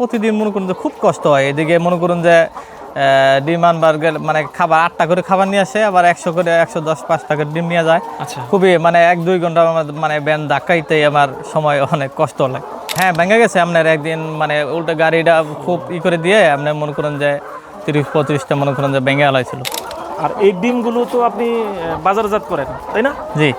প্রতিদিন মনে করুন যে খুব কষ্ট হয়। এদিকে মনে করুন যে আহ, ডিম আনবার মানে খাবার আটটা করে খাবার নিয়ে আসে আবার একশো করে একশো দশ পাঁচ টাকার ডিম নিয়ে যায়। আচ্ছা। খুবই মানে এক দুই ঘণ্টা আমার মানে ব্যান ধাক্কাইতেই আমার সময় অনেক কষ্ট লাগে। হ্যাঁ ভেঙে গেছে আপনার একদিন মানে উল্টো গাড়িটা খুব ই করে দিয়ে আপনি মনে করেন যে তিরিশ পঁয়ত্রিশটা মনে করেন যে ভেঙে আলাইছিল। আর এই ডিমগুলো তো আপনি বাজারজাত করেন তাই না? জি।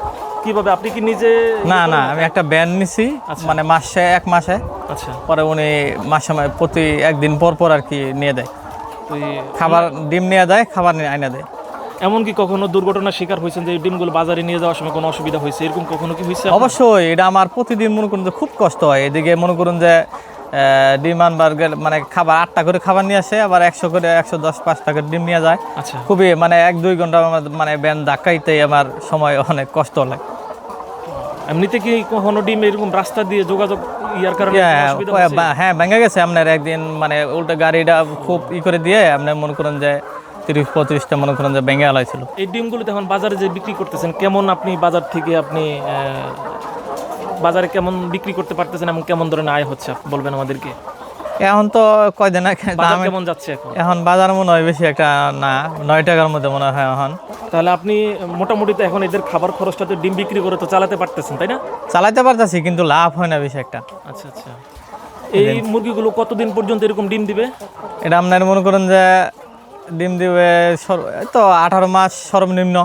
কীভাবে? আপনি কি নিজে না না আমি একটা ব্যান নিছি মানে মাসে এক মাসে। আচ্ছা। পরে উনি মাসে প্রতি একদিন পর পর আর কি নিয়ে দেয়। খাবার ডিম নিয়ে দেয় খাবার নিয়ে আইনা দেয়। এমনকি কখনো দুর্ঘটনার শিকার হয়েছেন যে ডিমগুলো বাজারে নিয়ে যাওয়ার সময় কোনো অসুবিধা হয়েছে? এরকম কখনো কি হয়েছে অবশ্যই এটা আমার প্রতিদিন মনে করুন যে খুব কষ্ট হয়। এদিকে মনে করুন যে ডিম আনবার মানে খাবার আটটা করে খাবার নিয়ে আসে আবার একশো করে একশো দশ পাঁচ টাকার ডিম নিয়ে যায়। আচ্ছা। খুবই মানে এক দুই ঘণ্টা আমার মানে ব্যান ধাক্কাইতেই আমার সময় অনেক কষ্ট লাগে। এমনিতে কি কখনো ডিম এরকম রাস্তা দিয়ে যোগাযোগ ইয়ার কারণে হ্যাঁ, হ্যাঁ ভেঙে গেছে আপনার একদিন মানে উল্টো গাড়িটা খুব ই করে দিয়ে আপনি মনে করেন যে তিরিশ পঁচিশটা মনে করেন যে ভেঙে আলাইছিল। এই ডিমগুলো এখন বাজারে যে বিক্রি করতেছেন কেমন আপনি বাজার থেকে আপনি আহ, বাজারে কেমন বিক্রি করতে পারতেছেন এবং কেমন ধরনের আয় হচ্ছে বলবেন আমাদেরকে? এখন তো কয়দিন বাজার দাম কেমন যাচ্ছে এখন? এখন বাজার মনে হয় বেশি একটা না নয় টাকার মধ্যে মনে হয় এখন। তাহলে আপনি মোটামুটি তো এখন এদের খাবার খরচটা তো ডিম বিক্রি করে তো চালাতে পারতেছেন তাই না? চালাইতে পারতাছি কিন্তু লাভ হয় না বেশি একটা। আচ্ছা আচ্ছা। এই মুরগিগুলো কতদিন পর্যন্ত এরকম ডিম দিবে? এটা আপনার মনে করেন যে ডিম দিবে তো আঠারো মাস সর্বনিম্ন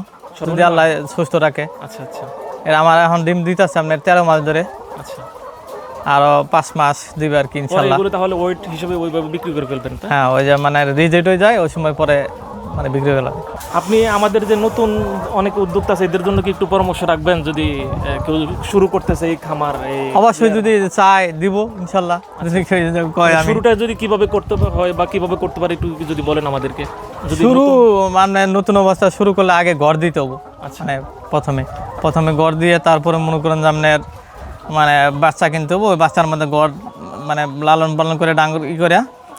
যদি আল্লাহ সুস্থ রাখে। আচ্ছা আচ্ছা। এটা আমার এখন ডিম দিতেছে আপনার তেরো মাস ধরে। আচ্ছা। আরও পাঁচ মাস কি ইনশাল্লাহ। এগুলো তাহলে ওয়েট হিসেবে ওইভাবে বিক্রি করে ফেলবেন হ্যাঁ ওই যে মানে রিজেক্ট হয়ে যায় ওই সময় পরে মানে বিক্রি হয়ে আপনি আমাদের যে নতুন অনেক উদ্যোক্তা আছে এদের জন্য কি একটু পরামর্শ রাখবেন? যদি কেউ শুরু করতেছে এই খামার অবশ্যই যদি চাই দিব ইনশাল্লাহ। কয় আমি শুরুটা যদি কীভাবে করতে হয় বা কীভাবে করতে পারে একটু যদি বলেন আমাদেরকে। শুরু মানে নতুন অবস্থা শুরু করলে আগে ঘর দিতে হব। আচ্ছা। মানে প্রথমে প্রথমে গড় দিয়ে তারপরে মনে করেন যে আপনার মানে বাচ্চা কিনতে হব ওই বাচ্চার মধ্যে গড় মানে লালন পালন করে ডাঙ্গর ই করে।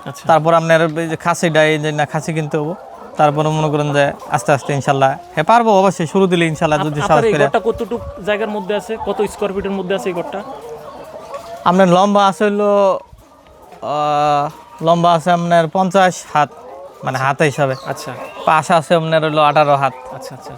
আচ্ছা। তারপর আপনার খাসিটা এই যে না খাসি কিনতে হব। তারপরে মনে করেন যে আস্তে আস্তে ইনশাল্লাহ হ্যাঁ পারব অবশ্যই শুরু দিলে ইনশাল্লাহ যদি সাহস করে। কতটুকু জায়গার মধ্যে আছে? কত স্কোয়ার ফিটের মধ্যে আছে এই ঘরটা আপনার লম্বা আছে হলো আহ, লম্বা আছে আপনার পঞ্চাশ হাত মানে হাত হিসাবে। আচ্ছা। পাশ আছে আপনার হলো আঠারো হাত। আচ্ছা আচ্ছা আচ্ছা।